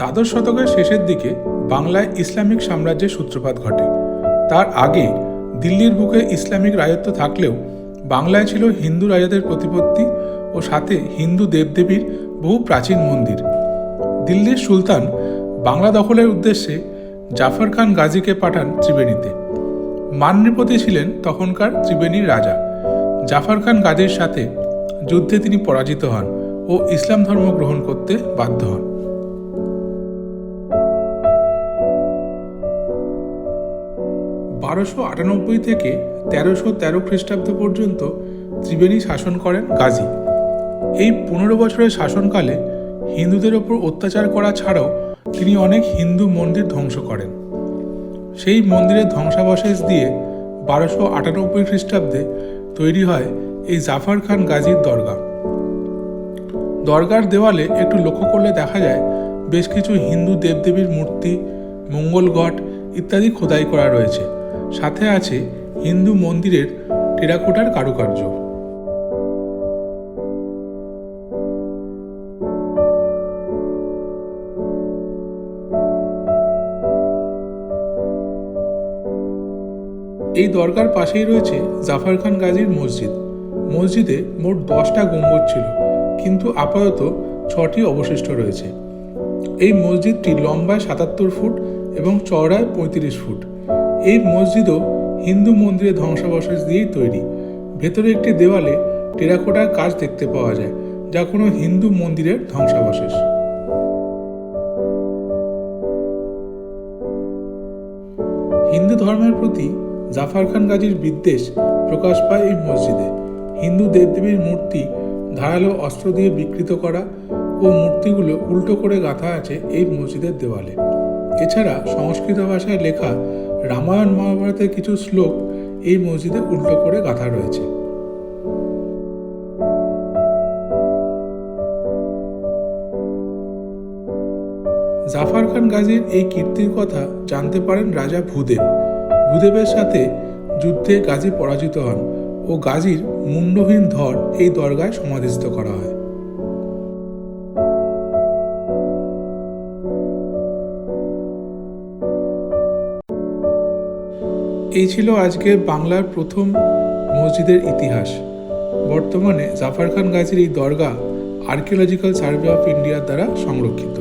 দ্বাদশ শতকের শেষের দিকে বাংলায় ইসলামিক সাম্রাজ্যের সূত্রপাত ঘটে। তার আগে দিল্লির বুকে ইসলামিক রাজত্ব থাকলেও বাংলায় ছিল হিন্দু রাজাদের প্রতিপত্তি ও সাথে হিন্দু দেবদেবীর বহু প্রাচীন মন্দির। দিল্লির সুলতান বাংলা দখলের উদ্দেশ্যে জাফর খান গাজীকে পাঠান ত্রিবেণীতে। মান্যপতি ছিলেন তখনকার ত্রিবেণীর রাজা। জাফর খান গাজীর সাথে যুদ্ধে তিনি পরাজিত হন ও ইসলাম ধর্ম গ্রহণ করতে বাধ্য হন। বারোশো আটানব্বই থেকে তেরোশো তেরো খ্রিস্টাব্দ পর্যন্ত ত্রিবেণী শাসন করেন গাজী। এই পনেরো বছরের শাসনকালে হিন্দুদের ওপর অত্যাচার করা ছাড়াও তিনি অনেক হিন্দু মন্দির ধ্বংস করেন। সেই মন্দিরের ধ্বংসাবশেষ দিয়ে বারোশো আটানব্বই খ্রিস্টাব্দে তৈরি হয় এই জাফর খান গাজীর দরগা। দরগার দেওয়ালে একটু লক্ষ্য করলে দেখা যায় বেশ কিছু হিন্দু দেবদেবীর মূর্তি, মঙ্গল ঘট ইত্যাদি খোদাই করা রয়েছে। সাথে আছে হিন্দু মন্দিরের টেরাকোটার কারুকার্য। এই দরগার পাশেই রয়েছে জাফর খান গাজীর মসজিদ। মসজিদে মোট দশটা গম্বুজ ছিল, কিন্তু আপাতত ছটি অবশিষ্ট রয়েছে। এই মসজিদটি লম্বায় সাতাত্তর ফুট এবং চওড়ায় পঁয়ত্রিশ ফুট। এই মসজিদও হিন্দু মন্দিরের ধ্বংসাবশেষ দিয়েই তৈরি। ভেতরে একটি দেওয়ালে টেরাকোটার কাজ দেখতে পাওয়া যায়, যা কোনো হিন্দু মন্দিরের ধ্বংসাবশেষ। হিন্দু ধর্মের প্রতি জাফর খান গাজীর বিদ্বেষ প্রকাশ পায় এই মসজিদে। হিন্দু দেবদেবীর মূর্তি ধারালো অস্ত্র দিয়ে বিকৃত করা ও মূর্তিগুলো উল্টো করে গাঁথা আছে এই মসজিদের দেওয়ালে। এছাড়া সংস্কৃত ভাষায় লেখা রামায়ণ মহাভারতের কিছু শ্লোক এই মসজিদে উল্টো করে গাঁথা রয়েছে। জাফার খান গাজীর এই কীর্তির কথা জানতে পারেন রাজা ভূদেব। ভূদেবের সাথে যুদ্ধে গাজী পরাজিত হন ও গাজীর মুন্ডহীন ধর এই দরগায় সমাধিস্থ করা হয়। এই ছিল আজকের বাংলার প্রথম মসজিদের ইতিহাস। বর্তমানে জাফর খান গাজীর এই দরগা আর্কিওলজিক্যাল সার্ভে অফ ইন্ডিয়ার দ্বারা সংরক্ষিত।